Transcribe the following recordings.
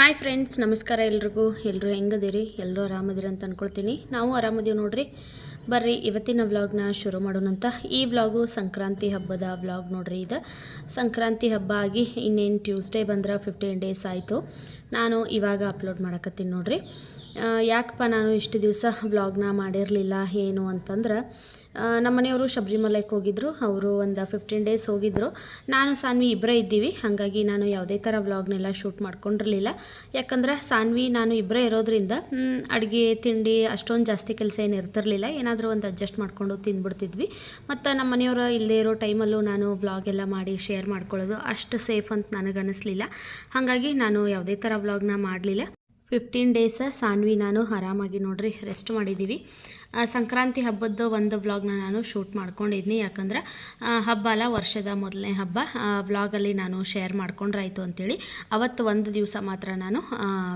Hi friends ನಮಸ್ಕಾರ ಎಲ್ರಿಗೂ. ಎಲ್ಲರೂ ಹೆಂಗದಿರಿ? ಎಲ್ಲರೂ ಆರಾಮದಿರಿ ಅಂತ ಅಂದ್ಕೊಳ್ತೀನಿ ನಾವು ಆರಾಮದೀವಿ ನೋಡ್ರಿ. ಬರ್ರಿ, ಇವತ್ತಿನ ವ್ಲಾಗ್ನ ಶುರು ಮಾಡೋಣಂತ ಈ ವ್ಲಾಗು ಸಂಕ್ರಾಂತಿ ಹಬ್ಬದ ವ್ಲಾಗ್ ನೋಡ್ರಿ ಇದು. ಸಂಕ್ರಾಂತಿ ಹಬ್ಬ ಆಗಿ ಇನ್ನೇನು ಟ್ಯೂಸ್ಡೇ ಬಂದ್ರೆ ಫಿಫ್ಟೀನ್ ಡೇಸ್ ಆಯಿತು. ನಾನು ಇವಾಗ ಅಪ್ಲೋಡ್ ಮಾಡಕತ್ತೀನಿ ನೋಡ್ರಿ. ಯಾಕಪ್ಪ ನಾನು ಇಷ್ಟು ದಿವಸ ವ್ಲಾಗ್ನ ಮಾಡಿರಲಿಲ್ಲ, ಏನು ಅಂತಂದ್ರೆ ನಮ್ಮ ಮನೆಯವರು ಶಬರಿಮಲೈಗೆ ಹೋಗಿದ್ರು. ಅವರು ಒಂದು ಫಿಫ್ಟೀನ್ ಡೇಸ್ ಹೋಗಿದ್ರು. ನಾನು, ಸಾನ್ವಿ ಇಬ್ಬರೇ ಇದ್ದೀವಿ. ಹಾಗಾಗಿ ನಾನು ಯಾವುದೇ ಥರ ವ್ಲಾಗ್ನೆಲ್ಲ ಶೂಟ್ ಮಾಡ್ಕೊಂಡಿರಲಿಲ್ಲ. ಯಾಕಂದ್ರೆ ಸಾನ್ವಿ, ನಾನು ಇಬ್ಬರೇ ಇರೋದ್ರಿಂದ ಅಡುಗೆ, ತಿಂಡಿ ಅಷ್ಟೊಂದು ಜಾಸ್ತಿ ಕೆಲಸ ಏನು ಇರ್ತಿರಲಿಲ್ಲ. ಏನಾದರೂ ಒಂದು ಅಡ್ಜಸ್ಟ್ ಮಾಡಿಕೊಂಡು ತಿಂದ್ಬಿಡ್ತಿದ್ವಿ. ಮತ್ತು ನಮ್ಮ ಮನೆಯವರ ಇಲ್ಲದೆ ಇರೋ ಟೈಮಲ್ಲೂ ನಾನು ವ್ಲಾಗ್ ಎಲ್ಲ ಮಾಡಿ ಶೇರ್ ಮಾಡ್ಕೊಳ್ಳೋದು ಅಷ್ಟು ಸೇಫ್ ಅಂತ ನನಗೆ ಅನ್ನಿಸ್ಲಿಲ್ಲ ಹಾಗಾಗಿ ನಾನು ಯಾವುದೇ ಥರ ವ್ಲಾಗ್ನ ಮಾಡಲಿಲ್ಲ. ಫಿಫ್ಟೀನ್ ಡೇಸ್ ಸಾನ್ವಿ, ನಾನು ಆರಾಮಾಗಿ ನೋಡ್ರಿ ರೆಸ್ಟ್ ಮಾಡಿದ್ದೀವಿ ಸಂಕ್ರಾಂತಿ ಹಬ್ಬದ್ದು ಒಂದು ವ್ಲಾಗ್ನ ನಾನು ಶೂಟ್ ಮಾಡ್ಕೊಂಡಿದ್ನಿ. ಯಾಕಂದ್ರೆ ಹಬ್ಬ ಅಲ್ಲ, ವರ್ಷದ ಮೊದಲನೇ ಹಬ್ಬ. ವ್ಲಾಗಲ್ಲಿ ನಾನು ಶೇರ್ ಮಾಡ್ಕೊಂಡ್ರಾಯ್ತು ಅಂತೇಳಿ ಅವತ್ತು ಒಂದು ದಿವಸ ಮಾತ್ರ ನಾನು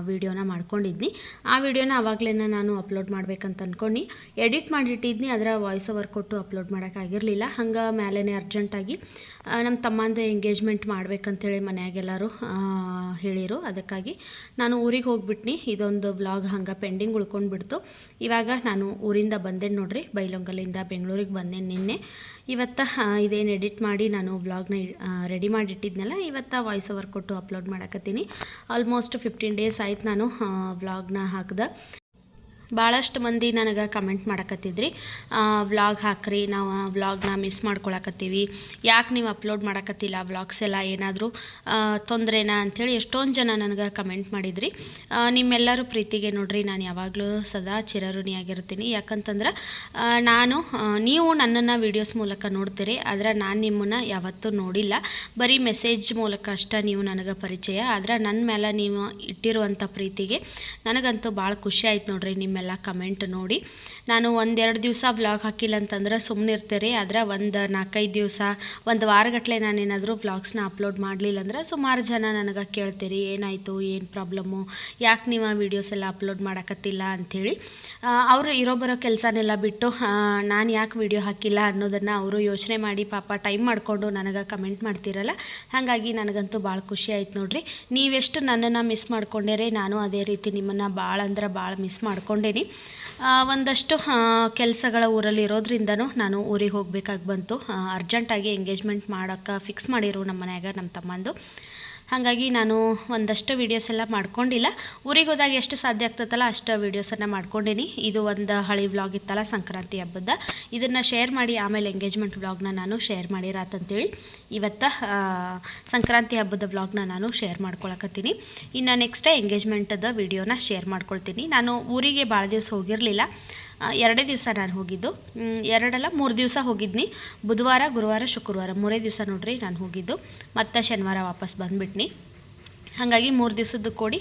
ವಿಡಿಯೋನ ಮಾಡ್ಕೊಂಡಿದ್ನಿ. ಆ ವಿಡಿಯೋನ ಆವಾಗಲೇ ನಾನು ಅಪ್ಲೋಡ್ ಮಾಡ್ಬೇಕಂತ ಅಂದ್ಕೊಂಡು ಎಡಿಟ್ ಮಾಡಿಟ್ಟಿದ್ನಿ, ಅದರ ವಾಯ್ಸ್ ಓವರ್ ಕೊಟ್ಟು ಅಪ್ಲೋಡ್ ಮಾಡೋಕ್ಕಾಗಿರಲಿಲ್ಲ ಹಂಗೆ ಮೇಲೇ ಅರ್ಜೆಂಟಾಗಿ ನಮ್ಮ ತಮ್ಮಂದು ಎಂಗೇಜ್ಮೆಂಟ್ ಮಾಡ್ಬೇಕಂತೇಳಿ ಮನೆಯಾಗೆಲ್ಲರೂ ಹೇಳಿರು. ಅದಕ್ಕಾಗಿ ನಾನು ಊರಿಗೆ ಹೋಗ್ಬಿಟ್ನಿ. ಇದೊಂದು ವ್ಲಾಗ್ ಹಂಗೆ ಪೆಂಡಿಂಗ್ ಉಳ್ಕೊಂಡ್ಬಿಡ್ತು. ಇವಾಗ ನಾನು ಊರಿಂದ ಬಂದೇನೆ ನೋಡ್ರಿ, ಬೈಲೊಂಗಲಿಂದ ಬೆಂಗಳೂರಿಗೆ ಬಂದೆ ನಿನ್ನೆ. ಇವತ್ತು ಇದೇನು ಎಡಿಟ್ ಮಾಡಿ ನಾನು ವ್ಲಾಗ್ನ ರೆಡಿ ಮಾಡಿಟ್ಟಿದ್ನಲ್ಲ, ಇವತ್ತು ವಾಯ್ಸ್ ಓವರ್ ಕೊಟ್ಟು ಅಪ್ಲೋಡ್ ಮಾಡಕತ್ತೀನಿ. ಆಲ್ಮೋಸ್ಟ್ ಫಿಫ್ಟೀನ್ ಡೇಸ್ ಆಯ್ತು ನಾನು ವ್ಲಾಗ್ನ ಹಾಕ್ದೆ. ಭಾಳಷ್ಟು ಮಂದಿ ನನಗೆ ಕಮೆಂಟ್ ಮಾಡಕತ್ತಿದ್ರಿ. ವ್ಲಾಗ್ ಹಾಕ್ರಿ, ನಾವು ವ್ಲಾಗ್ನ ಮಿಸ್ ಮಾಡ್ಕೊಳಕತ್ತೀವಿ. ಯಾಕೆ ನೀವು ಅಪ್ಲೋಡ್ ಮಾಡಕತ್ತಿಲ್ಲ ವ್ಲಾಗ್ಸ್ ಎಲ್ಲ ಏನಾದರೂ ತೊಂದರೆನಾ ಅಂಥೇಳಿ ಎಷ್ಟೊಂದು ಜನ ನನಗೆ ಕಮೆಂಟ್ ಮಾಡಿದ್ರಿ. ನಿಮ್ಮೆಲ್ಲರೂ ಪ್ರೀತಿಗೆ ನೋಡ್ರಿ, ನಾನು ಯಾವಾಗಲೂ ಸದಾ ಚಿರಋಣಿಯಾಗಿರ್ತೀನಿ. ಯಾಕಂತಂದ್ರೆ ನಾನು ನೀವು ನನ್ನನ್ನು ವೀಡಿಯೋಸ್ ಮೂಲಕ ನೋಡ್ತೀರಿ, ಆದರೆ ನಾನು ನಿಮ್ಮನ್ನು ಯಾವತ್ತೂ ನೋಡಿಲ್ಲ. ಬರೀ ಮೆಸೇಜ್ ಮೂಲಕ ಅಷ್ಟೇ ನೀವು ನನಗೆ ಪರಿಚಯ. ಆದರೆ ನನ್ನ ಮೇಲೆ ನೀವು ಇಟ್ಟಿರುವಂಥ ಪ್ರೀತಿಗೆ ನನಗಂತೂ ಭಾಳ ಖುಷಿ ಆಯ್ತು ನೋಡ್ರಿ ನಿಮ್ಮೆಲ್ಲ ಕಮೆಂಟ್ ನೋಡಿ. ನಾನು ಒಂದೆರಡು ದಿವಸ ವ್ಲಾಗ್ ಹಾಕಿಲ್ಲ ಅಂತಂದ್ರೆ ಸುಮ್ಮನೆ ಇರ್ತೀರಿ. ಆದರೆ ಒಂದು ನಾಲ್ಕೈದು ದಿವಸ ಒಂದು ವಾರಗಟ್ಟಲೆ ನಾನೇನಾದರೂ ವ್ಲಾಗ್ಸ್ನ ಅಪ್ಲೋಡ್ ಮಾಡಲಿಲ್ಲ ಅಂದ್ರೆ ಸುಮಾರು ಜನ ನನಗೆ ಕೇಳ್ತೀರಿ ಏನಾಯಿತು ಏನು ಪ್ರಾಬ್ಲಮ್ಮು ಯಾಕೆ ನೀವು ಆ ವೀಡಿಯೋಸ್ ಎಲ್ಲ ಅಪ್ಲೋಡ್ ಮಾಡಕತ್ತಿಲ್ಲ ಅಂಥೇಳಿ ಅವರು ಇರೋ ಬರೋ ಕೆಲಸನೆಲ್ಲ ಬಿಟ್ಟು ನಾನು ಯಾಕೆ ವಿಡಿಯೋ ಹಾಕಿಲ್ಲ ಅನ್ನೋದನ್ನು ಅವರು ಯೋಚನೆ ಮಾಡಿ ಪಾಪ ಟೈಮ್ ಮಾಡಿಕೊಂಡು ನನಗೆ ಕಮೆಂಟ್ ಮಾಡ್ತಿರಲ್ಲ. ಹಾಗಾಗಿ ನನಗಂತೂ ಭಾಳ ಖುಷಿ ಆಯ್ತು ನೋಡ್ರಿ. ನೀವೆಷ್ಟು ನನ್ನನ್ನು ಮಿಸ್ ಮಾಡ್ಕೊಂಡೇರಿ ನಾನು ಅದೇ ರೀತಿ ನಿಮ್ಮನ್ನು ಭಾಳ ಅಂದ್ರೆ ಭಾಳ ಮಿಸ್ ಮಾಡ್ಕೊಂಡೇನಿ. ಆ, ಒಂದಷ್ಟು ಕೆಲಸಗಳ ಊರಲ್ಲಿ ಇರೋದ್ರಿಂದನೂ ನಾನು ಊರಿಗೆ ಹೋಗ್ಬೇಕಾಗಿ ಬಂತು. ಅರ್ಜೆಂಟಾಗಿ ಎಂಗೇಜ್ಮೆಂಟ್ ಮಾಡೋಕ್ಕೆ ಫಿಕ್ಸ್ ಮಾಡಿರು ನಮ್ಮ ಮನ್ಯಾಗ, ನಮ್ಮ ತಮ್ಮಂದು. ಹಾಗಾಗಿ ನಾನು ಒಂದಷ್ಟು ವೀಡಿಯೋಸ್ ಎಲ್ಲ ಮಾಡ್ಕೊಂಡಿಲ್ಲ. ಊರಿಗೆ ಹೋದಾಗ ಎಷ್ಟು ಸಾಧ್ಯ ಆಗ್ತದಲ್ಲ ಅಷ್ಟು ವೀಡಿಯೋಸನ್ನು ಮಾಡ್ಕೊಂಡೀನಿ. ಇದು ಒಂದು ಹಳಿ ವ್ಲಾಗ್ ಇತ್ತಲ್ಲ ಸಂಕ್ರಾಂತಿ ಹಬ್ಬದ ಇದನ್ನು ಶೇರ್ ಮಾಡಿ ಆಮೇಲೆ ಎಂಗೇಜ್ಮೆಂಟ್ ವ್ಲಾಗ್ನ ನಾನು ಶೇರ್ ಮಾಡಿರಾತಂತೇಳಿ ಇವತ್ತು ಸಂಕ್ರಾಂತಿ ಹಬ್ಬದ ವ್ಲಾಗ್ನ ನಾನು ಶೇರ್ ಮಾಡ್ಕೊಳಕತ್ತೀನಿ. ಇನ್ನು ನೆಕ್ಸ್ಟ್ ಎಂಗೇಜ್ಮೆಂಟದ ವಿಡಿಯೋನ ಶೇರ್ ಮಾಡ್ಕೊಳ್ತೀನಿ. ನಾನು ಊರಿಗೆ ಭಾಳ ದಿವಸ ಹೋಗಿರಲಿಲ್ಲ. ಎರಡೇ ದಿವಸ ನಾನು ಹೋಗಿದ್ದು. ಎರಡಲ್ಲ ಮೂರು ದಿವಸ ಹೋಗಿದ್ನಿ. ಬುಧವಾರ, ಗುರುವಾರ, ಶುಕ್ರವಾರ ಮೂರೇ ದಿವಸ ನೋಡ್ರಿ ನಾನು ಹೋಗಿದ್ದು. ಮತ್ತೆ ಶನಿವಾರ ವಾಪಸ್ ಬಂದುಬಿಟ್ನಿ. ಹಾಗಾಗಿ ಮೂರು ದಿವಸದ್ದು ಕೂಡಿ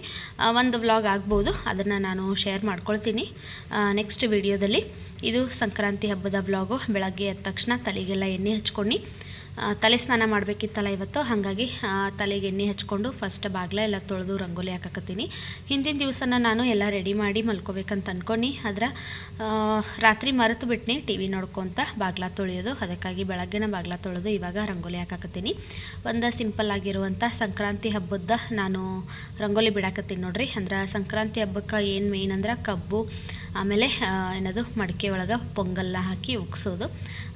ಒಂದು ವ್ಲಾಗ್ ಆಗ್ಬೋದು. ಅದನ್ನು ನಾನು ಶೇರ್ ಮಾಡ್ಕೊಳ್ತೀನಿ ನೆಕ್ಸ್ಟ್ ವಿಡಿಯೋದಲ್ಲಿ ಇದು ಸಂಕ್ರಾಂತಿ ಹಬ್ಬದ ವ್ಲಾಗು. ಬೆಳಗ್ಗೆ ಎದ್ದ ತಕ್ಷಣ ತಲೆಗೆಲ್ಲ ಎಣ್ಣೆ ಹಚ್ಕೊಂಡು ತಲೆ ಸ್ನಾನ ಮಾಡಬೇಕಿತ್ತಲ್ಲ ಇವತ್ತು, ಹಾಗಾಗಿ ತಲೆಗೆ ಎಣ್ಣೆ ಹಚ್ಕೊಂಡು ಫಸ್ಟ್ ಬಾಗ್ಲ ಎಲ್ಲ ತೊಳೆದು ರಂಗೋಲಿ ಹಾಕಕತ್ತೀನಿ. ಹಿಂದಿನ ದಿವಸನ ನಾನು ಎಲ್ಲ ರೆಡಿ ಮಾಡಿ ಮಲ್ಕೋಬೇಕಂತ ಅಂದ್ಕೊಂಡು ಆದ್ರೆ ರಾತ್ರಿ ಮರೆತು ಬಿಟ್ನಿ ಟಿ ವಿ ನೋಡ್ಕೊತ ಬಾಗ್ಲ ತೊಳೆಯೋದು. ಅದಕ್ಕಾಗಿ ಬೆಳಗ್ಗೆನ ಬಾಗ್ಲ ತೊಳೆದು ಇವಾಗ ರಂಗೋಲಿ ಹಾಕಕತ್ತೀನಿ. ಒಂದು ಸಿಂಪಲ್ ಆಗಿರುವಂಥ ಸಂಕ್ರಾಂತಿ ಹಬ್ಬದ ನಾನು ರಂಗೋಲಿ ಬಿಡಾಕತ್ತೀನಿ ನೋಡ್ರಿ. ಅಂದ್ರೆ ಸಂಕ್ರಾಂತಿ ಹಬ್ಬಕ್ಕೆ ಏನು ಮೇನ್ ಅಂದ್ರೆ ಕಬ್ಬು ಆಮೇಲೆ ಏನದು, ಮಡಿಕೆ ಒಳಗೆ ಪೊಂಗಲ್ನ ಹಾಕಿ ಉಗ್ಸೋದು.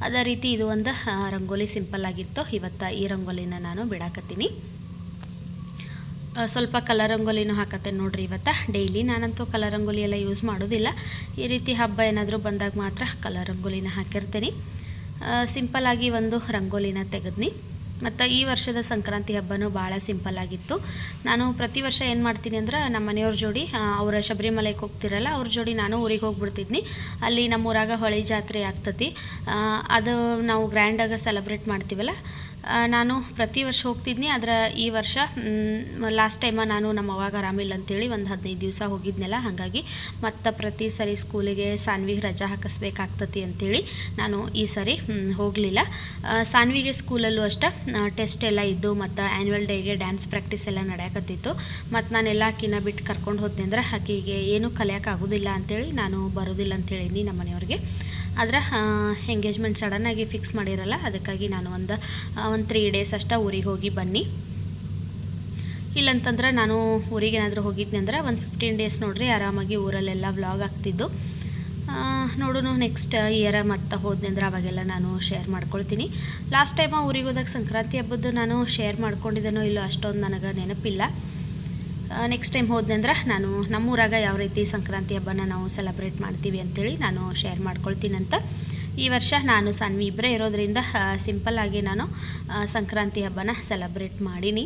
ಅದೇ ರೀತಿ ಇದು ಒಂದು ರಂಗೋಲಿ ಸಿಂಪಲ್ ಆಗಿತ್ತು. ಇವತ್ತು ಈ ರಂಗೋಲಿನ ನಾನು ಬಿಡಾಕತ್ತೀನಿ. ಸ್ವಲ್ಪ ಕಲರ್ ರಂಗೋಲಿನೂ ಹಾಕತ್ತೆ ನೋಡ್ರಿ ಇವತ್ತು. ಡೈಲಿ ನಾನಂತೂ ಕಲರ್ ರಂಗೋಲಿ ಎಲ್ಲ ಯೂಸ್ ಮಾಡೋದಿಲ್ಲ. ಈ ರೀತಿ ಹಬ್ಬ ಏನಾದರೂ ಬಂದಾಗ ಮಾತ್ರ ಕಲರ್ ರಂಗೋಲಿನ ಹಾಕಿರ್ತೀನಿ. ಸಿಂಪಲ್ ಆಗಿ ಒಂದು ರಂಗೋಲಿನ ತೆಗೆದ್ನಿ. ಮತ್ತು ಈ ವರ್ಷದ ಸಂಕ್ರಾಂತಿ ಹಬ್ಬನೂ ಭಾಳ ಸಿಂಪಲ್ ಆಗಿತ್ತು. ನಾನು ಪ್ರತಿ ವರ್ಷ ಏನು ಮಾಡ್ತೀನಿ ಅಂದ್ರೆ ನಮ್ಮ ಮನೆಯವ್ರ ಜೋಡಿ ಅವರ ಶಬರಿಮಲೆಗೆ ಹೋಗ್ತಿರಲ್ಲ, ಅವ್ರ ಜೋಡಿ ನಾನು ಊರಿಗೆ ಹೋಗ್ಬಿಡ್ತಿದ್ನಿ. ಅಲ್ಲಿ ನಮ್ಮ ಊರಾಗ ಹೊಳಿ ಜಾತ್ರೆ ಆಗ್ತತಿ. ಅದು ನಾವು ಗ್ರ್ಯಾಂಡಾಗ ಸೆಲೆಬ್ರೇಟ್ ಮಾಡ್ತೀವಲ್ಲ ನಾನು ಪ್ರತಿ ವರ್ಷ ಹೋಗ್ತಿದ್ನಿ, ಆದರೆ ಈ ವರ್ಷ ಲಾಸ್ಟ್ ಟೈಮ ನಾನು ನಮ್ಮ ಅವಾಗ ಆರಾಮಿಲ್ಲ ಅಂತೇಳಿ ಒಂದು ಹದಿನೈದು ದಿವಸ ಹೋಗಿದ್ನಲ್ಲ, ಹಾಗಾಗಿ ಮತ್ತು ಪ್ರತಿ ಸರಿ ಸ್ಕೂಲಿಗೆ ಸಾನ್ವಿಗೆ ರಜಾ ಹಾಕಿಸ್ಬೇಕಾಗ್ತತಿ ಅಂತೇಳಿ ನಾನು ಈ ಸರಿ ಹೋಗಲಿಲ್ಲ. ಸಾನ್ವಿಗೆ ಸ್ಕೂಲಲ್ಲೂ ಅಷ್ಟೇ ಟೆಸ್ಟ್ ಎಲ್ಲ ಇದ್ದು ಮತ್ತು ಆ್ಯನ್ಯುವಲ್ ಡೇಗೆ ಡ್ಯಾನ್ಸ್ ಪ್ರಾಕ್ಟೀಸ್ ಎಲ್ಲ ನಡೆಯಕತ್ತಿತ್ತು. ಮತ್ತು ನಾನೆಲ್ಲ ಆಕಿನ ಬಿಟ್ಟು ಕರ್ಕೊಂಡು ಹೋದ್ನಿ ಅಂದ್ರೆ ಆಕೆಗೆ ಏನೂ ಕಲಿಯೋಕ್ಕಾಗೋದಿಲ್ಲ ಅಂತೇಳಿ ನಾನು ಬರೋದಿಲ್ಲ ಅಂತೇಳೀನಿ ನಮ್ಮ ಮನೆಯವ್ರಿಗೆ. ಆದ್ರೆ ಎಂಗೇಜ್ಮೆಂಟ್ ಸಡನ್ನಾಗಿ ಫಿಕ್ಸ್ ಮಾಡಿರಲ್ಲ, ಅದಕ್ಕಾಗಿ ನಾನು ಒಂದು ಒಂದು ತ್ರೀ ಡೇಸ್ ಅಷ್ಟೇ ಊರಿಗೆ ಹೋಗಿ ಬನ್ನಿ. ಇಲ್ಲಂತಂದ್ರೆ ನಾನು ಊರಿಗೇನಾದರೂ ಹೋಗಿದ್ದೆ ಅಂದ್ರೆ ಒಂದು ಫಿಫ್ಟೀನ್ ಡೇಸ್ ನೋಡ್ರಿ ಆರಾಮಾಗಿ ಊರಲ್ಲೆಲ್ಲ ವ್ಲಾಗ್ ಆಗ್ತಿದ್ದು. ನೋಡೋಣ ನೆಕ್ಸ್ಟ್ ಇಯರ ಮತ್ತೆ ಹೋದ್ನೆ ಅಂದ್ರೆ ಅವಾಗೆಲ್ಲ ನಾನು ಶೇರ್ ಮಾಡ್ಕೊಳ್ತೀನಿ. ಲಾಸ್ಟ್ ಟೈಮ್ ಊರಿಗೆ ಹೋದಾಗ ಸಂಕ್ರಾಂತಿ ಹಬ್ಬದ್ದು ನಾನು ಶೇರ್ ಮಾಡ್ಕೊಂಡಿದ್ದೇನೋ ಇಲ್ಲೋ ಅಷ್ಟೊಂದು ನನಗೆ ನೆನಪಿಲ್ಲ. ನೆಕ್ಸ್ಟ್ ಟೈಮ್ ಹೋದ್ನೆ ಅಂದ್ರೆ ನಾನು ನಮ್ಮೂರಾಗ ಯಾವ ರೀತಿ ಸಂಕ್ರಾಂತಿ ಹಬ್ಬನ ನಾವು ಸೆಲೆಬ್ರೇಟ್ ಮಾಡ್ತೀವಿ ಅಂತೇಳಿ ನಾನು ಶೇರ್ ಮಾಡ್ಕೊಳ್ತೀನಂತ. ಈ ವರ್ಷ ನಾನು ಸಾನ್ವಿ ಇಬ್ಬರೇ ಇರೋದರಿಂದ ಸಿಂಪಲ್ಲಾಗಿ ನಾನು ಸಂಕ್ರಾಂತಿ ಹಬ್ಬನ ಸೆಲೆಬ್ರೇಟ್ ಮಾಡೀನಿ.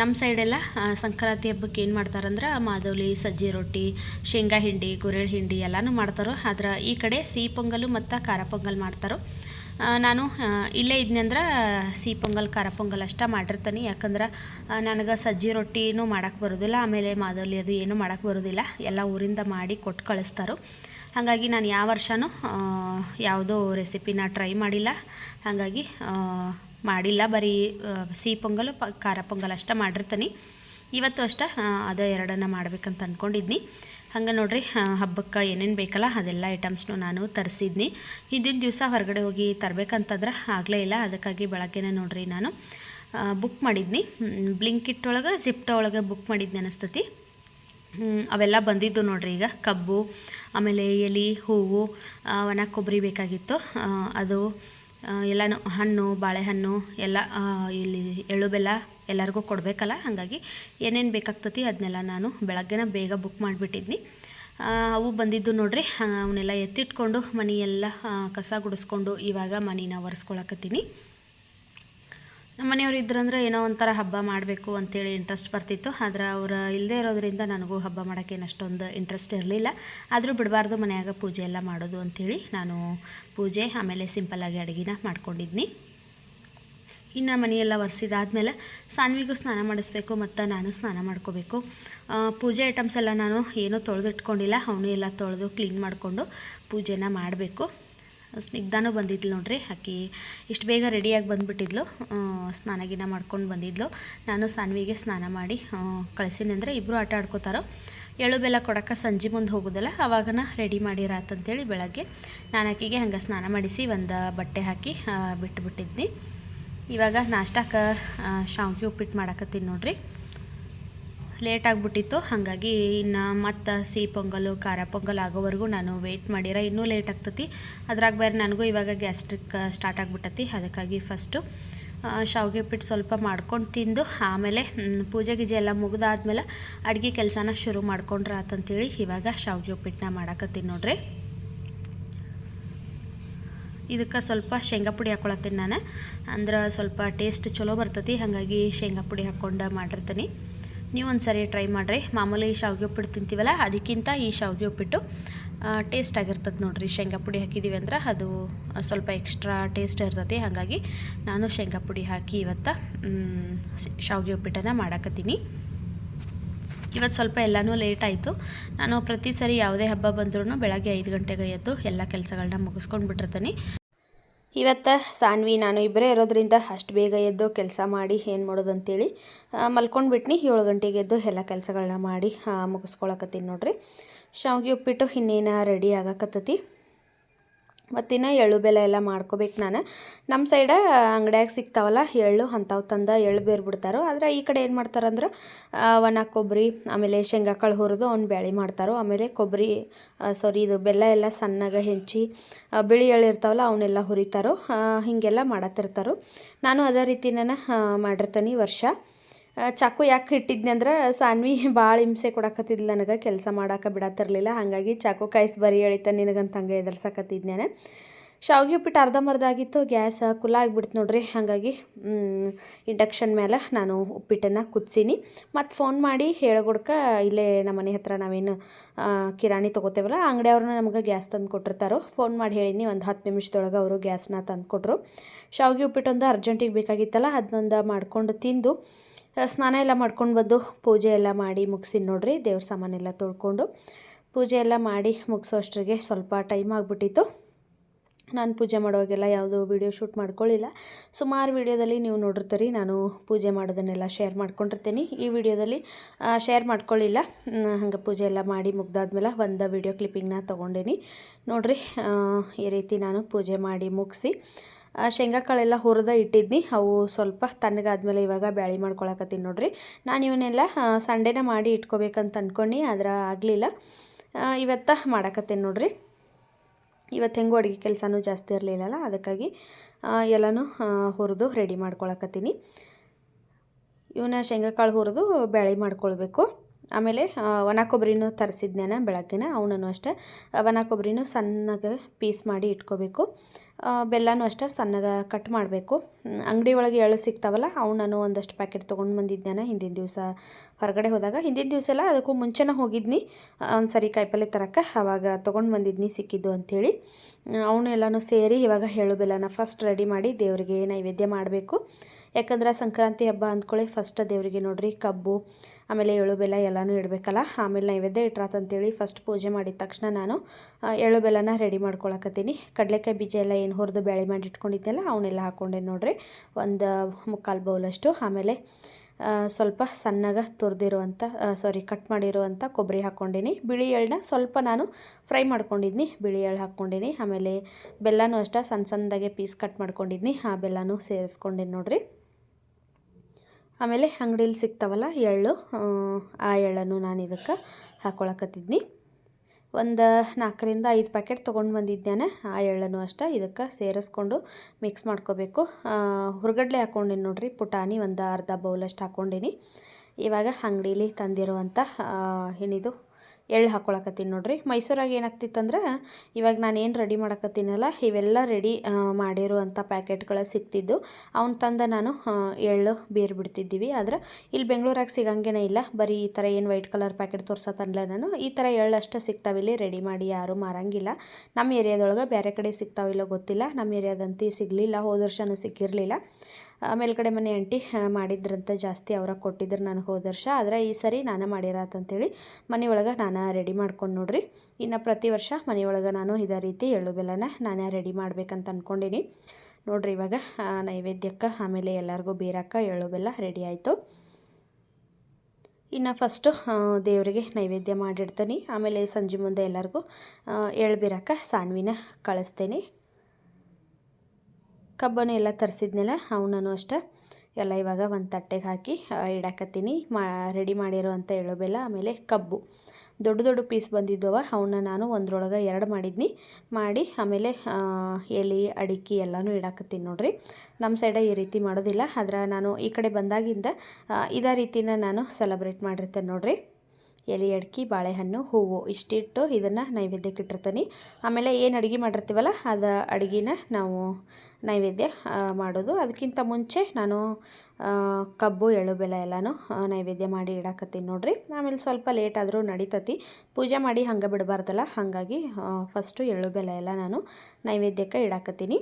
ನಮ್ಮ ಸೈಡೆಲ್ಲ ಸಂಕ್ರಾಂತಿ ಹಬ್ಬಕ್ಕೆ ಏನು ಮಾಡ್ತಾರಂದ್ರೆ ಮಾದೌಲಿ, ಸಜ್ಜಿ ರೊಟ್ಟಿ, ಶೇಂಗಾ ಹಿಂಡಿ ಗುರೆಳ್ ಹಿಂಡಿ ಎಲ್ಲನೂ ಮಾಡ್ತಾರೋ. ಆದ್ರೆ ಈ ಕಡೆ ಸಿಹಿ ಪೊಂಗಲು ಮತ್ತು ಖಾರ ಪೊಂಗಲ್ ಮಾಡ್ತಾರೋ. ನಾನು ಇಲ್ಲೇ ಇದ್ನಿ ಅಂದ್ರೆ ಸಿಹಿ ಪೊಂಗಲ್, ಖಾರ ಪೊಂಗಲ್ ಅಷ್ಟೇ ಮಾಡಿರ್ತೀನಿ. ಯಾಕಂದ್ರೆ ನನಗೆ ಸಜ್ಜಿ ರೊಟ್ಟಿನೂ ಮಾಡೋಕ್ಕೆ ಬರೋದಿಲ್ಲ, ಆಮೇಲೆ ಮಾದಲಿ ಅದು ಏನೂ ಮಾಡೋಕ್ಕೆ ಬರೋದಿಲ್ಲ. ಎಲ್ಲ ಊರಿಂದ ಮಾಡಿ ಕೊಟ್ಟು ಕಳಿಸ್ತಾರೋ. ಹಾಗಾಗಿ ನಾನು ಯಾವ ವರ್ಷವೂ ಯಾವುದೋ ರೆಸಿಪಿನ ಟ್ರೈ ಮಾಡಿಲ್ಲ. ಹಾಗಾಗಿ ಮಾಡಿಲ್ಲ. ಬರೀ ಸಿಹಿ ಪೊಂಗಲು, ಪ, ಖಾರ ಪೊಂಗಲ್ ಅಷ್ಟೇ ಮಾಡಿರ್ತೀನಿ. ಇವತ್ತು ಅಷ್ಟೇ ಅದೇ ಎರಡನ್ನ ಮಾಡ್ಬೇಕಂತ ಅಂದ್ಕೊಂಡಿದ್ನಿ ಹಂಗೆ ನೋಡ್ರಿ ಹಬ್ಬಕ್ಕೆ ಏನೇನು ಬೇಕಲ್ಲ, ಅದೆಲ್ಲ ಐಟಮ್ಸ್ನು ನಾನು ತರಿಸಿದ್ನಿ. ಹಿಂದಿನ ದಿವಸ ಹೊರಗಡೆ ಹೋಗಿ ತರಬೇಕಂತಂದ್ರೆ ಆಗಲೇ ಇಲ್ಲ, ಅದಕ್ಕಾಗಿ ಬೆಳಗ್ಗೆನೇ ನೋಡ್ರಿ ನಾನು. ಬುಕ್ ಮಾಡಿದ್ನಿ. ಬ್ಲಿಂಕಿಟ್ ಒಳಗೆ ಜಿಪ್ಟ ಒಳಗೆ ಬುಕ್ ಮಾಡಿದ್ನಿ ಅನಿಸ್ತತಿ. ಅವೆಲ್ಲ ಬಂದಿದ್ದು ನೋಡ್ರಿ ಈಗ, ಕಬ್ಬು, ಆಮೇಲೆ ಎಲೆ, ಹೂವು ಒಣ ಕೊಬ್ಬರಿ ಬೇಕಾಗಿತ್ತು. ಅದು ಎಲ್ಲನೂ ಹಣ್ಣು, ಬಾಳೆಹಣ್ಣು, ಎಲ್ಲ ಇಲ್ಲಿ ಎಳ್ಳು ಬೆಲ್ಲ ಎಲ್ಲರಿಗೂ ಕೊಡಬೇಕಲ್ಲ? ಹಾಗಾಗಿ ಏನೇನು ಬೇಕಾಗ್ತತಿ ಅದನ್ನೆಲ್ಲ ನಾನು ಬೆಳಗ್ಗೆನ ಬೇಗ ಬುಕ್ ಮಾಡಿಬಿಟ್ಟಿದ್ನಿ. ಅವು ಬಂದಿದ್ದು ನೋಡ್ರಿ ಅವನ್ನೆಲ್ಲ ಎತ್ತಿಟ್ಕೊಂಡು ಮನೆಯೆಲ್ಲ ಕಸ ಗುಡಿಸ್ಕೊಂಡು ಇವಾಗ ಮನಿನ ಒರೆಸ್ಕೊಳಕತ್ತೀನಿ. ನಮ್ಮ ಮನೆಯವ್ರು ಇದ್ರಂದ್ರೆ ಏನೋ ಒಂಥರ ಹಬ್ಬ ಮಾಡಬೇಕು ಅಂತೇಳಿ ಇಂಟ್ರೆಸ್ಟ್ ಬರ್ತಿತ್ತು. ಆದ್ರೆ ಅವ್ರು ಇಲ್ಲದೇ ಇರೋದ್ರಿಂದ ನನಗೂ ಹಬ್ಬ ಮಾಡೋಕ್ಕೇನು ಏನಷ್ಟೊಂದು ಇಂಟ್ರೆಸ್ಟ್ ಇರಲಿಲ್ಲ. ಆದರೂ ಬಿಡಬಾರ್ದು ಮನೆಯಾಗ ಪೂಜೆ ಎಲ್ಲ ಮಾಡೋದು ಅಂಥೇಳಿ ನಾನು ಪೂಜೆ ಆಮೇಲೆ ಸಿಂಪಲ್ಲಾಗಿ ಅಡುಗೆನ ಮಾಡ್ಕೊಂಡಿದ್ನಿ. ಇನ್ನು ಮನೆಯೆಲ್ಲ ಒರೆಸಿದಾದ್ಮೇಲೆ ಸಾನ್ವಿಗೂ ಸ್ನಾನ ಮಾಡಿಸ್ಬೇಕು ಮತ್ತು ನಾನು ಸ್ನಾನ ಮಾಡ್ಕೋಬೇಕು. ಪೂಜೆ ಐಟಮ್ಸ್ ಎಲ್ಲ ನಾನು ಏನೂ ತೊಳೆದಿಟ್ಕೊಂಡಿಲ್ಲ. ಅವನು ಎಲ್ಲ ತೊಳೆದು ಕ್ಲೀನ್ ಮಾಡಿಕೊಂಡು ಪೂಜೆನ ಮಾಡಬೇಕು. ಸ್ನಿಗ್ಧಾನೂ ಬಂದಿದ್ಲು ನೋಡ್ರಿ. ಆಕಿ ಇಷ್ಟು ಬೇಗ ರೆಡಿಯಾಗಿ ಬಂದುಬಿಟ್ಟಿದ್ಲು. ಸ್ನಾನ ಗಿನ ಮಾಡ್ಕೊಂಡು ಬಂದಿದ್ಲು. ನಾನು ಸಾನ್ವಿಗೆ ಸ್ನಾನ ಮಾಡಿ ಕಳಿಸೀನಿ ಅಂದರೆ ಇಬ್ಬರು ಆಟ ಆಡ್ಕೋತಾರೋ. ಎಳ್ಳು ಬೆಲ್ಲ ಕೊಡೋಕೆ ಸಂಜೆ ಮುಂದೆ ಹೋಗೋದಲ್ಲ, ಅವಾಗನ ರೆಡಿ ಮಾಡಿರಾತಂತೇಳಿ ಬೆಳಗ್ಗೆ ನಾನು ಆಕಿಗೆ ಹಂಗೆ ಸ್ನಾನ ಮಾಡಿಸಿ ಒಂದು ಬಟ್ಟೆ ಹಾಕಿ ಬಿಟ್ಟುಬಿಟ್ಟಿದ್ನಿ ಇವಾಗ ನಾಷ್ಟಕ್ಕೆ ಶಾವ್ಗೆ ಉಪ್ಪಿಟ್ಟು ಮಾಡಾಕತ್ತೀನಿ ನೋಡ್ರಿ. ಲೇಟ್ ಆಗಿಬಿಟ್ಟಿತ್ತು, ಹಾಗಾಗಿ ಇನ್ನು ಮತ್ತು ಸಿಹಿ ಪೊಂಗಲು, ಖಾರ ಪೊಂಗಲ್ ಆಗೋವರೆಗೂ ನಾನು ವೆಯ್ಟ್ ಮಾಡಿರ, ಇನ್ನೂ ಲೇಟ್ ಆಗ್ತತಿ. ಅದ್ರಾಗ ಬೇರೆ ನನಗೂ ಇವಾಗ ಗ್ಯಾಸ್ಟ್ರಿಕ್ ಸ್ಟಾರ್ಟ್ ಆಗಿಬಿಟ್ಟತಿ, ಅದಕ್ಕಾಗಿ ಫಸ್ಟು ಶಾವ್ಗೆ ಉಪ್ಪಿಟ್ಟು ಸ್ವಲ್ಪ ಮಾಡ್ಕೊಂಡು ತಿಂದು, ಆಮೇಲೆ ಪೂಜೆ ಗೀಜೆ ಎಲ್ಲ ಮುಗಿದಾದ್ಮೇಲೆ ಅಡುಗೆ ಕೆಲಸನ ಶುರು ಮಾಡ್ಕೊಂಡ್ರೆ ಆತಂತೇಳಿ ಇವಾಗ ಶಾವ್ಗೆ ಉಪ್ಪಿಟ್ಟನ್ನ ಮಾಡಾಕತ್ತೀನಿ ನೋಡ್ರಿ. ಇದಕ್ಕೆ ಸ್ವಲ್ಪ ಶೇಂಗಾ ಪುಡಿ ಹಾಕ್ಕೊಳತ್ತೀನಿ ನಾನು. ಅಂದ್ರೆ ಸ್ವಲ್ಪ ಟೇಸ್ಟ್ ಚಲೋ ಬರ್ತೈತಿ, ಹಾಗಾಗಿ ಶೇಂಗಾ ಪುಡಿ ಹಾಕ್ಕೊಂಡು ಮಾಡಿರ್ತೀನಿ. ನೀವು ಒಂದು ಸರಿ ಟ್ರೈ ಮಾಡಿರಿ. ಮಾಮೂಲಿ ಶಾವಿಗೆ ಉಪ್ಪಿಟ್ಟು ತಿಂತೀವಲ್ಲ, ಅದಕ್ಕಿಂತ ಈ ಶಾವಿಗೆ ಉಪ್ಪಿಟ್ಟು ಟೇಸ್ಟ್ ಆಗಿರ್ತದೆ ನೋಡಿರಿ. ಶೇಂಗಾ ಪುಡಿ ಹಾಕಿದ್ದೀವಿ ಅಂದ್ರೆ ಅದು ಸ್ವಲ್ಪ ಎಕ್ಸ್ಟ್ರಾ ಟೇಸ್ಟ್ ಇರ್ತೈತಿ. ಹಾಗಾಗಿ ನಾನು ಶೇಂಗಾ ಪುಡಿ ಹಾಕಿ ಇವತ್ತು ಶಾವಿಗೆ ಉಪ್ಪಿಟ್ಟನ್ನು ಮಾಡಾಕತ್ತೀನಿ. ಇವತ್ತು ಸ್ವಲ್ಪ ಎಲ್ಲನೂ ಲೇಟ್ ಆಯಿತು. ನಾನು ಪ್ರತಿ ಸರಿ ಯಾವುದೇ ಹಬ್ಬ ಬಂದ್ರೂ ಬೆಳಗ್ಗೆ ಐದು ಗಂಟೆಗೆ ಎದ್ದು ಎಲ್ಲ ಕೆಲಸಗಳನ್ನ ಮುಗಿಸ್ಕೊಂಡು ಬಿಟ್ಟಿರ್ತೀನಿ. ಇವತ್ತು ಸಾನ್ವಿ, ನಾನು ಇಬ್ಬರೇ ಇರೋದ್ರಿಂದ ಅಷ್ಟು ಬೇಗ ಎದ್ದು ಕೆಲಸ ಮಾಡಿ ಏನು ಮಾಡೋದು ಅಂತೇಳಿ ಮಲ್ಕೊಂಡು ಬಿಟ್ನಿ ಏಳು ಗಂಟೆಗೆ ಎದ್ದು ಎಲ್ಲ ಕೆಲಸಗಳನ್ನ ಮಾಡಿ ಮುಗಿಸ್ಕೊಳಕತ್ತೀನಿ ನೋಡ್ರಿ. ಶಾವಿಗೆ ಉಪ್ಪಿಟ್ಟು ಇನ್ನೇನು ರೆಡಿ ಆಗಾಕತ್ತತಿ. ಮತ್ತಿನ್ನ ಎಳ್ಳು ಬೆಲ್ಲ ಎಲ್ಲ ಮಾಡ್ಕೋಬೇಕು ನಾನು. ನಮ್ಮ ಸೈಡ ಅಂಗಡ್ಯಾಗ ಸಿಗ್ತಾವಲ್ಲ, ಎಳ್ಳು ಅಂಥವು ತಂದ ಎಳ್ಳು ಬೇರು ಬಿಡ್ತಾರೋ, ಆದರೆ ಈ ಕಡೆ ಏನು ಮಾಡ್ತಾರಂದ್ರೆ ಒಣ ಕೊಬ್ಬರಿ ಆಮೇಲೆ ಶೇಂಗಾ ಕಾಳು ಹುರಿದು ಅವ್ನ ಬ್ಯಾಳಿ ಮಾಡ್ತಾರೋ, ಆಮೇಲೆ ಕೊಬ್ಬರಿ ಸಾರಿ ಇದು ಬೆಲ್ಲ ಎಲ್ಲ ಸಣ್ಣಗೆ ಹೆಂಚಿ ಬಿಳಿ ಎಳ್ಳು ಇರ್ತಾವಲ್ಲ ಅವನ್ನೆಲ್ಲ ಹುರಿತಾರೋ ಹೀಗೆಲ್ಲ ಮಾಡತ್ತಿರ್ತಾರೋ. ನಾನು ಅದೇ ರೀತಿನ ಮಾಡಿರ್ತೀನಿ ಈ ವರ್ಷ. ಚಾಕು ಯಾಕೆ ಇಟ್ಟಿದ್ನಿ ಅಂದ್ರೆ ಸಾನ್ವಿ ಭಾಳ ಹಿಂಸೆ ಕೊಡಕತ್ತಿದ್ಲು ನನಗೆ, ಕೆಲಸ ಮಾಡಕ್ಕೆ ಬಿಡತ್ತಿರಲಿಲ್ಲ ಹಾಗಾಗಿ ಚಾಕು ಕಾಯಿಸಿ ಬರೀ ಎಳಿತ ನಿನಗಂತ ಹಂಗೆ ಎದುರ್ಸಕತ್ತಿದ್ದೆ ನಾನು. ಶಾವಿಗೆ ಉಪ್ಪಿಟ್ಟು ಅರ್ಧಂಬರ್ಧ ಆಗಿತ್ತು, ಗ್ಯಾಸ್ ಕುಲ ಆಗಿಬಿಡ್ತು ನೋಡ್ರಿ, ಹಾಗಾಗಿ ಇಂಡಕ್ಷನ್ ಮೇಲೆ ನಾನು ಉಪ್ಪಿಟ್ಟನ್ನು ಕುದಿಸೀನಿ. ಮತ್ತು ಫೋನ್ ಮಾಡಿ ಹೇಳಗೊಡ್ಕ ಇಲ್ಲೇ ನಮ್ಮ ಮನೆ ಹತ್ರ ನಾವೇನು ಕಿರಾಣಿ ತೊಗೋತೇವಲ್ಲ ಅಂಗಡಿಯವ್ರನ್ನ ನಮಗೆ ಗ್ಯಾಸ್ ತಂದು ಕೊಟ್ಟಿರ್ತಾರೋ. ಫೋನ್ ಮಾಡಿ ಹೇಳಿನಿ, ಒಂದು ಹತ್ತು ನಿಮಿಷದೊಳಗೆ ಅವರು ಗ್ಯಾಸ್ನ ತಂದು ಕೊಟ್ಟರು ಉಪ್ಪಿಟ್ಟು ಒಂದು ಅರ್ಜೆಂಟಿಗೆ ಬೇಕಾಗಿತ್ತಲ್ಲ ಅದನ್ನೊಂದು ಮಾಡ್ಕೊಂಡು ತಿಂದು ಸ್ನಾನ ಎಲ್ಲ ಮಾಡ್ಕೊಂಡು ಬಂದು ಪೂಜೆ ಎಲ್ಲ ಮಾಡಿ ಮುಗಿಸಿ ನೋಡ್ರಿ, ದೇವ್ರ ಸಾಮಾನೆಲ್ಲ ತೊಳ್ಕೊಂಡು ಪೂಜೆ ಎಲ್ಲ ಮಾಡಿ ಮುಗಿಸೋ ಅಷ್ಟರಿಗೆ ಸ್ವಲ್ಪ ಟೈಮ್ ಆಗಿಬಿಟ್ಟಿತ್ತು. ನಾನು ಪೂಜೆ ಮಾಡೋವಾಗೆಲ್ಲ ಯಾವುದೋ ವಿಡಿಯೋ ಶೂಟ್ ಮಾಡ್ಕೊಳ್ಳಿಲ್ಲ ಸುಮಾರು ವಿಡಿಯೋದಲ್ಲಿ ನೀವು ನೋಡಿರ್ತೀರಿ, ನಾನು ಪೂಜೆ ಮಾಡೋದನ್ನೆಲ್ಲ ಶೇರ್ ಮಾಡ್ಕೊಂಡಿರ್ತೀನಿ. ಈ ವಿಡಿಯೋದಲ್ಲಿ ಶೇರ್ ಮಾಡ್ಕೊಳ್ಳಿಲ್ಲ ಹಂಗೆ ಪೂಜೆ ಎಲ್ಲ ಮಾಡಿ ಮುಗ್ದಾದ್ಮೇಲೆ ಒಂದು ವಿಡಿಯೋ ಕ್ಲಿಪ್ಪಿಂಗ್ನ ತೊಗೊಂಡೇನಿ. ನೋಡಿರಿ ಈ ರೀತಿ ನಾನು ಪೂಜೆ ಮಾಡಿ ಮುಗಿಸಿ ಆ, ಶೇಂಗಾ ಕಾಳೆಲ್ಲ ಹುರಿದ ಇಟ್ಟಿದ್ನಿ. ಅವು ಸ್ವಲ್ಪ ತಣ್ಣಗಾದ್ಮೇಲೆ ಇವಾಗ ಬ್ಯಾಳಿ ಮಾಡ್ಕೊಳಕತ್ತೀನಿ ನೋಡ್ರಿ. ನಾನು ಇವನ್ನೆಲ್ಲ ಸಂಡೇನ ಮಾಡಿ ಇಟ್ಕೋಬೇಕಂತ ಅಂದ್ಕೊಂಡು ಆದ್ರೆ ಆಗಲಿಲ್ಲ. ಇವತ್ತ ಮಾಡಕತ್ತೀನಿ ನೋಡ್ರಿ. ಇವತ್ತು ಹೆಂಗೂ ಅಡುಗೆ ಕೆಲಸನೂ ಜಾಸ್ತಿ ಇರಲಿಲ್ಲಲ್ಲ ಅದಕ್ಕಾಗಿ ಎಲ್ಲನೂ ಹುರಿದು ರೆಡಿ ಮಾಡ್ಕೊಳಕತ್ತೀನಿ. ಇವನ್ನ ಶೇಂಗಾ ಕಾಳು ಹುರಿದು ಬ್ಯಾಳಿ ಮಾಡ್ಕೊಳ್ಬೇಕು. ಆಮೇಲೆ ಒಣ ಕೊಬ್ಬರಿನೂ ನಾನು ಬೆಳಗ್ಗೆನ ಅವನೂ ಅಷ್ಟೇ ಒಣ ಕೊಬ್ಬರಿನೂ ಸಣ್ಣಗೆ ಪೀಸ್ ಮಾಡಿ ಇಟ್ಕೋಬೇಕು. ಬೆಲ್ಲನೂ ಅಷ್ಟೇ ಸಣ್ಣಗೆ ಕಟ್ ಮಾಡಬೇಕು. ಅಂಗಡಿ ಒಳಗೆ ಎಳ್ಳು ಸಿಗ್ತಾವಲ್ಲ ಅವು ಒಂದಷ್ಟು ಪ್ಯಾಕೆಟ್ ತೊಗೊಂಡು ಬಂದಿದ್ದೇನೆ ಹಿಂದಿನ ದಿವಸ ಹೊರಗಡೆ ಹೋದಾಗ. ಹಿಂದಿನ ದಿವಸ ಎಲ್ಲ ಅದಕ್ಕೂ ಮುಂಚೆನೇ ಹೋಗಿದ್ನಿ. ಒಂದು ಸರಿ ಕಾಯಿಪಲ್ಲೆ ತರಕ್ಕೆ ಅವಾಗ ತೊಗೊಂಡು ಬಂದಿದ್ನಿ ಸಿಕ್ಕಿದ್ದು ಅಂಥೇಳಿ ಅವನು ಎಲ್ಲನೂ ಸೇರಿ ಇವಾಗ ಹೇಳು ಬೆಲ್ಲನ ಫಸ್ಟ್ ರೆಡಿ ಮಾಡಿ ದೇವರಿಗೆ ನೈವೇದ್ಯ ಮಾಡಬೇಕು. ಯಾಕಂದ್ರೆ ಸಂಕ್ರಾಂತಿ ಹಬ್ಬ ಅಂದ್ಕೊಳ್ಳಿ ಫಸ್ಟ್ ದೇವರಿಗೆ ನೋಡ್ರಿ ಕಬ್ಬು, ಆಮೇಲೆ ಎಳ್ಳು ಬೆಲ್ಲ ಎಲ್ಲನೂ ಇಡಬೇಕಲ್ಲ, ಆಮೇಲೆ ನೈವೇದ್ಯ ಇಟ್ರಾತಂತೇಳಿ ಫಸ್ಟ್ ಪೂಜೆ ಮಾಡಿದ ತಕ್ಷಣ ನಾನು ಎಳ್ಳು ಬೆಲ್ಲನ ರೆಡಿ ಮಾಡ್ಕೊಳಕತ್ತೀನಿ. ಕಡಲೆಕಾಯಿ ಬೀಜ ಎಲ್ಲ ಏನು ಹುರಿದು ಬೇಳೆ ಮಾಡಿ ಇಟ್ಕೊಂಡಿದ್ದೆಲ್ಲ ಅವನ್ನೆಲ್ಲ ಹಾಕ್ಕೊಂಡೆ ನೋಡ್ರಿ. ಒಂದು ಮುಕ್ಕಾಲು ಬೌಲಷ್ಟು ಆಮೇಲೆ ಸ್ವಲ್ಪ ಸಣ್ಣಗೆ ತುರಿದಿರುವಂಥ ಸಾರಿ ಕಟ್ ಮಾಡಿರುವಂಥ ಕೊಬ್ಬರಿ ಹಾಕ್ಕೊಂಡಿನಿ ಬಿಳಿ ಎಳ್ಳನ್ನ ಸ್ವಲ್ಪ ನಾನು ಫ್ರೈ ಮಾಡ್ಕೊಂಡಿದ್ನಿ. ಬಿಳಿ ಎಳ್ಳು ಹಾಕ್ಕೊಂಡಿನಿ ಆಮೇಲೆ ಬೆಲ್ಲನೂ ಅಷ್ಟೇ ಸಣ್ಣ ಸಣ್ಣದಾಗೆ ಪೀಸ್ ಕಟ್ ಮಾಡ್ಕೊಂಡಿದ್ನಿ. ಆ ಬೆಲ್ಲನೂ ಸೇರಿಸ್ಕೊಂಡಿನಿ ನೋಡ್ರಿ. ಆಮೇಲೆ ಅಂಗಡೀಲಿ ಸಿಗ್ತಾವಲ್ಲ ಎಳ್ಳು ಆ, ಎಳ್ಳನ್ನು ನಾನು ಇದಕ್ಕೆ ಹಾಕ್ಕೊಳಕತ್ತಿದ್ನಿ ಒಂದು ನಾಲ್ಕರಿಂದ ಐದು ಪ್ಯಾಕೆಟ್ ತೊಗೊಂಡು ಬಂದಿದ್ದೇನೆ ಆ ಎಳ್ಳನ್ನು ಅಷ್ಟೇ ಇದಕ್ಕೆ ಸೇರಿಸ್ಕೊಂಡು ಮಿಕ್ಸ್ ಮಾಡ್ಕೋಬೇಕು. ಹುರ್ಗಡ್ಲೆ ಹಾಕ್ಕೊಂಡಿನಿ ನೋಡಿರಿ ಪುಟಾಣಿ ಒಂದು ಅರ್ಧ ಬೌಲಷ್ಟು ಹಾಕ್ಕೊಂಡಿನಿ ಇವಾಗ ಅಂಗಡೀಲಿ ತಂದಿರುವಂಥ ಹೆಣಿದು ಎಳ್ಳು ಹಾಕ್ಕೊಳಕತ್ತೀನಿ ನೋಡ್ರಿ. ಮೈಸೂರಾಗ ಏನಾಗ್ತಿತ್ತಂದ್ರೆ, ಇವಾಗ ನಾನು ಏನು ರೆಡಿ ಮಾಡಕತ್ತೀನಲ್ಲ, ಇವೆಲ್ಲ ರೆಡಿ ಮಾಡಿರುವಂಥ ಪ್ಯಾಕೆಟ್ಗಳು ಸಿಗ್ತಿದ್ದು ಅವ್ನು ತಂದ ನಾನು ಎಳ್ಳು ಬೇರು ಬಿಡ್ತಿದ್ದೀವಿ. ಆದ್ರೆ ಇಲ್ಲಿ ಬೆಂಗಳೂರಾಗ ಸಿಗಂಗೇನೇ ಇಲ್ಲ. ಬರೀ ಈ ಥರ ಏನು ವೈಟ್ ಕಲರ್ ಪ್ಯಾಕೆಟ್ ತೋರ್ಸತ್ತನ್ಲ ನಾನು. ಈ ಥರ ಎಳ್ಳು ಅಷ್ಟೇ ಸಿಗ್ತಾವಿಲ್ಲಿ ರೆಡಿ ಮಾಡಿ ಯಾರೂ ಮಾರಂಗಿಲ್ಲ. ನಮ್ಮ ಏರಿಯಾದೊಳಗೆ ಬೇರೆ ಕಡೆ ಸಿಗ್ತಾವಿಲ್ಲ ಗೊತ್ತಿಲ್ಲ. ನಮ್ಮ ಏರಿಯಾದಂತೂ ಸಿಗಲಿಲ್ಲ. ಹೋದ ವರ್ಷನೂ ಸಿಕ್ಕಿರಲಿಲ್ಲ. ಮೇಲ್ಗಡೆ ಮನೆ ಆಂಟಿ ಮಾಡಿದ್ರಂತ ಜಾಸ್ತಿ ಅವ್ರ ಕೊಟ್ಟಿದ್ರು ನನಗೆ ಹೋದ ವರ್ಷ. ಆದರೆ ಈ ಸರಿ ನಾನು ಮಾಡಿರಾತಂತೇಳಿ ಮನೆಯೊಳಗೆ ನಾನು ರೆಡಿ ಮಾಡ್ಕೊಂಡು ನೋಡ್ರಿ. ಇನ್ನು ಪ್ರತಿ ವರ್ಷ ಮನೆಯೊಳಗೆ ನಾನು ಇದೇ ರೀತಿ ಎಳ್ಳು ಬೆಲ್ಲನ ನಾನೇ ರೆಡಿ ಮಾಡ್ಬೇಕಂತ ಅಂದ್ಕೊಂಡೀನಿ ನೋಡ್ರಿ ಇವಾಗ ನೈವೇದ್ಯಕ್ಕೆ, ಆಮೇಲೆ ಎಲ್ಲರಿಗೂ ಬೀರಕ್ಕೆ ಎಳ್ಳು ಬೆಲ್ಲ ರೆಡಿ ಆಯಿತು. ಇನ್ನು ಫಸ್ಟು ದೇವರಿಗೆ ನೈವೇದ್ಯ ಮಾಡಿಡ್ತೀನಿ. ಆಮೇಲೆ ಸಂಜೆ ಮುಂದೆ ಎಲ್ಲರಿಗೂ ಎಳ್ಳು ಬೀರಕ್ಕೆ ಸಾನ್ವಿನ ಕಳಿಸ್ತೇನೆ. ಕಬ್ಬನ್ನು ಎಲ್ಲ ತರಿಸಿದ್ನೆಲ್ಲ ಅವನೂ ಅಷ್ಟೇ. ಎಲ್ಲ ಇವಾಗ ಒಂದು ತಟ್ಟೆಗೆ ಹಾಕಿ ಇಡಾಕತ್ತೀನಿ. ಮಾ ರೆಡಿ ಮಾಡಿರೋವಂಥ ಎಳ್ಳು ಬೆಲ್ಲ, ಆಮೇಲೆ ಕಬ್ಬು. ದೊಡ್ಡ ದೊಡ್ಡ ಪೀಸ್ ಬಂದಿದ್ದವ, ಅವನ್ನ ನಾನು ಒಂದ್ರೊಳಗೆ ಎರಡು ಮಾಡಿದ್ನಿ. ಮಾಡಿ, ಆಮೇಲೆ ಎಲೆ, ಅಡಿಕೆ ಎಲ್ಲನೂ ಇಡಾಕತ್ತೀನಿ ನೋಡಿರಿ. ನಮ್ಮ ಸೈಡ ಈ ರೀತಿ ಮಾಡೋದಿಲ್ಲ, ಆದ್ರೆ ನಾನು ಈ ಕಡೆ ಬಂದಾಗಿಂದ ಇದೇ ರೀತಿನ ನಾನು ಸೆಲೆಬ್ರೇಟ್ ಮಾಡಿರ್ತೇನೆ ನೋಡ್ರಿ. ಎಲೆ ಅಡಿಕೆ ಬಾಳೆಹಣ್ಣು, ಹೂವು ಇಷ್ಟಿಟ್ಟು ಇದನ್ನು ನೈವೇದ್ಯಕ್ಕೆ ಇಟ್ಟಿರ್ತೀನಿ. ಆಮೇಲೆ ಏನು ಅಡುಗೆ ಮಾಡಿರ್ತೀವಲ್ಲ, ಅದು ಅಡುಗೆನ ನಾವು ನೈವೇದ್ಯ ಮಾಡೋದು. ಅದಕ್ಕಿಂತ ಮುಂಚೆ ನಾನು ಕಬ್ಬು ಎಳ್ಳು ಬೆಲ್ಲ ಎಲ್ಲನೂ ನೈವೇದ್ಯ ಮಾಡಿ ಇಡಾಕತ್ತೀನಿ ನೋಡಿರಿ. ಆಮೇಲೆ ಸ್ವಲ್ಪ ಲೇಟ್ ಆದರೂ ನಡೀತತಿ. ಪೂಜೆ ಮಾಡಿ ಹಂಗೆ ಬಿಡಬಾರ್ದಲ್ಲ, ಹಾಗಾಗಿ ಫಸ್ಟು ಎಳ್ಳು ಬೆಲ್ಲ ಎಲ್ಲ ನಾನು ನೈವೇದ್ಯಕ್ಕೆ ಇಡಾಕತ್ತೀನಿ.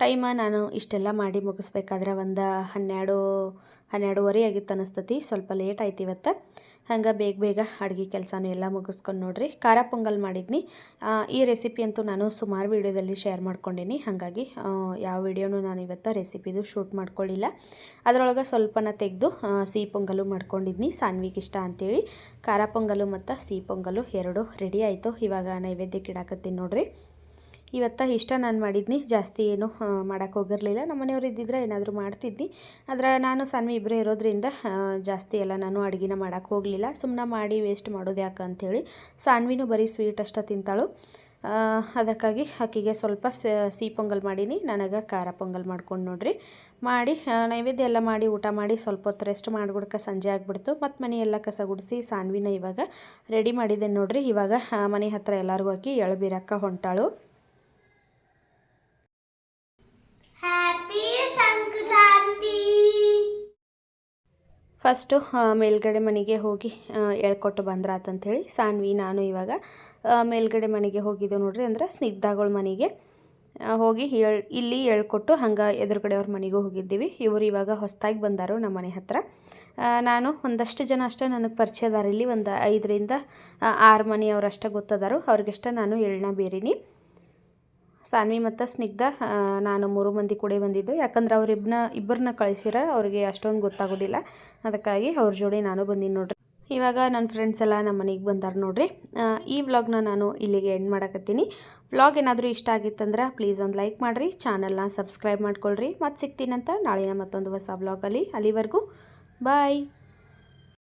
ಟೈಮ ನಾನು ಇಷ್ಟೆಲ್ಲ ಮಾಡಿ ಮುಗಿಸ್ಬೇಕಾದ್ರೆ ಒಂದು ಹನ್ನೆರಡು, ಹನ್ನೆರಡುವರೆ ಆಗಿತ್ತು ಅನಿಸ್ತತಿ. ಸ್ವಲ್ಪ ಲೇಟ್ ಆಯ್ತು ಇವತ್ತು. ಹಂಗೆ ಬೇಗ ಬೇಗ ಅಡುಗೆ ಕೆಲಸನೂ ಎಲ್ಲ ಮುಗಿಸ್ಕೊಂಡು ನೋಡ್ರಿ. ಖಾರ ಪೊಂಗಲ್ ಮಾಡಿದ್ನಿ. ಈ ರೆಸಿಪಿ ಅಂತೂ ನಾನು ಸುಮಾರು ವೀಡಿಯೋದಲ್ಲಿ ಶೇರ್ ಮಾಡ್ಕೊಂಡೀನಿ. ಹಾಗಾಗಿ ಯಾವ ವೀಡಿಯೋನೂ ನಾನು ಇವತ್ತು ರೆಸಿಪಿದು ಶೂಟ್ ಮಾಡ್ಕೊಳ್ಳಿಲ್ಲ ಅದರೊಳಗೆ ಸ್ವಲ್ಪನ ತೆಗೆದು ಸಿಹಿ ಪೊಂಗಲು ಮಾಡ್ಕೊಂಡಿದ್ನಿ. ಸಾನ್ವಿಗೆ ಇಷ್ಟ ಅಂತೇಳಿ. ಖಾರ ಪೊಂಗಲು ಮತ್ತು ಸಿಹಿ ಪೊಂಗಲು ಎರಡು ರೆಡಿ ಆಯಿತು. ಇವಾಗ ನೈವೇದ್ಯಕ್ಕೆ ಇಡಾಕತ್ತೀನಿ ನೋಡ್ರಿ. ಇವತ್ತು ಇಷ್ಟ ನಾನು ಮಾಡಿದ್ನಿ. ಜಾಸ್ತಿ ಏನು ಮಾಡೋಕ್ಕೆ ಹೋಗಿರಲಿಲ್ಲ. ನಮ್ಮ ಮನೆಯವ್ರು ಇದ್ದಿದ್ರೆ ಏನಾದರೂ ಮಾಡ್ತಿದ್ನಿ. ಆದರೆ ನಾನು ಸಣ್ಣ ಇಬ್ಬರೇ ಇರೋದ್ರಿಂದ ಜಾಸ್ತಿ ಎಲ್ಲ ನಾನು ಅಡುಗೆನ ಮಾಡೋಕ್ಕೆ ಹೋಗಲಿಲ್ಲ. ಸುಮ್ಮನೆ ಮಾಡಿ ವೇಸ್ಟ್ ಮಾಡೋದು ಯಾಕೆ ಅಂಥೇಳಿ ಸಾನ್ವಿನೂ ಬರೀ ಸ್ವೀಟ್ ಅಷ್ಟೇ ತಿಂತಾಳು. ಅದಕ್ಕಾಗಿ ಆಕೆಗೆ ಸ್ವಲ್ಪ ಸಿಹಿ ಪೊಂಗಲ್ ಮಾಡೀನಿ. ನನಗೆ ಖಾರ ಪೊಂಗಲ್ ಮಾಡ್ಕೊಂಡು ನೋಡ್ರಿ. ಮಾಡಿ ನೈವೇದ್ಯ ಎಲ್ಲ ಮಾಡಿ, ಊಟ ಮಾಡಿ ಸ್ವಲ್ಪ ಹೊತ್ತು ರೆಸ್ಟ್ ಮಾಡಿಬಿಡ್ಕ ಸಂಜೆ ಆಗಿಬಿಡ್ತು. ಮತ್ತು ಮನೆ ಎಲ್ಲ ಕಸ ಗುಡಿಸಿ ಸಾನ್ವಿನ ಇವಾಗ ರೆಡಿ ಮಾಡಿದ್ದೇನೆ ನೋಡ್ರಿ. ಇವಾಗ ಮನೆ ಹತ್ರ ಎಲ್ಲರಿಗೂ ಹಾಕಿ ಎಳ್ಳು ಬೀರಕ್ಕ ಹೊಂಟಾಳು. ಫಸ್ಟು ಮೇಲ್ಗಡೆ ಮನೆಗೆ ಹೋಗಿ ಎಳ್ಕೊಟ್ಟು ಬಂದ್ರಾತಂಥೇಳಿ ಸಾನ್ವಿ, ನಾನು ಇವಾಗ ಮೇಲ್ಗಡೆ ಮನೆಗೆ ಹೋಗಿದ್ದೆವು ನೋಡ್ರಿ ಅಂದ್ರೆ ಸ್ನಿಗ್ಧಾಗಳ ಮನೆಗೆ ಹೋಗಿ ಹೇಳ್, ಇಲ್ಲಿ ಹೇಳ್ಕೊಟ್ಟು ಹಂಗೆ ಎದುರುಗಡೆ ಅವ್ರ ಮನೆಗೂ ಹೋಗಿದ್ದೀವಿ. ಇವರು ಇವಾಗ ಹೊಸದಾಗಿ ಬಂದರು ನಮ್ಮ ಮನೆ ಹತ್ರ. ನಾನು ಒಂದಷ್ಟು ಜನ ಅಷ್ಟೇ ನನಗೆ ಪರಿಚಯದಾರ ಇಲ್ಲಿ ಒಂದು ಐದರಿಂದ ಆರು ಮನೆಯವರಷ್ಟೇ ಗೊತ್ತದಾರು. ಅವ್ರಿಗೆಷ್ಟೇ ನಾನು ಎಳ್ನ ಬೇರೀನಿ. ಸಾನ್ವಿ ಮತ್ತು ಸ್ನಿಗ್ಧ ನಾನು ಮೂರು ಮಂದಿ ಕೂಡ ಬಂದಿದ್ದು. ಯಾಕಂದ್ರೆ ಅವ್ರಿಬ್ನ ಇಬ್ಬರನ್ನ ಕಳಿಸಿರ, ಅವ್ರಿಗೆ ಅಷ್ಟೊಂದು ಗೊತ್ತಾಗೋದಿಲ್ಲ. ಅದಕ್ಕಾಗಿ ಅವ್ರ ಜೋಡಿ ನಾನು ಬಂದೀನಿ ನೋಡ್ರಿ. ಇವಾಗ ನನ್ನ ಫ್ರೆಂಡ್ಸ್ ಎಲ್ಲ ನಮ್ಮ ಮನೆಗೆ ಬಂದಾರ ನೋಡ್ರಿ. ಈ ವ್ಲಾಗ್ನ ನಾನು ಇಲ್ಲಿಗೆ ಎಂಡ್ ಮಾಡಕತ್ತೀನಿ. ವ್ಲಾಗ್ ಏನಾದರೂ ಇಷ್ಟ ಆಗಿತ್ತಂದ್ರೆ ಪ್ಲೀಸ್ ಒಂದು ಲೈಕ್ ಮಾಡಿರಿ. ಚಾನಲ್ನ ಸಬ್ಸ್ಕ್ರೈಬ್ ಮಾಡ್ಕೊಳ್ರಿ. ಮತ್ತೆ ಸಿಗ್ತೀನಂತ ನಾಳೆನ ಮತ್ತೊಂದು ಹೊಸ ವ್ಲಾಗಲ್ಲಿ ಅಲ್ಲಿವರೆಗೂ. ಬಾಯ್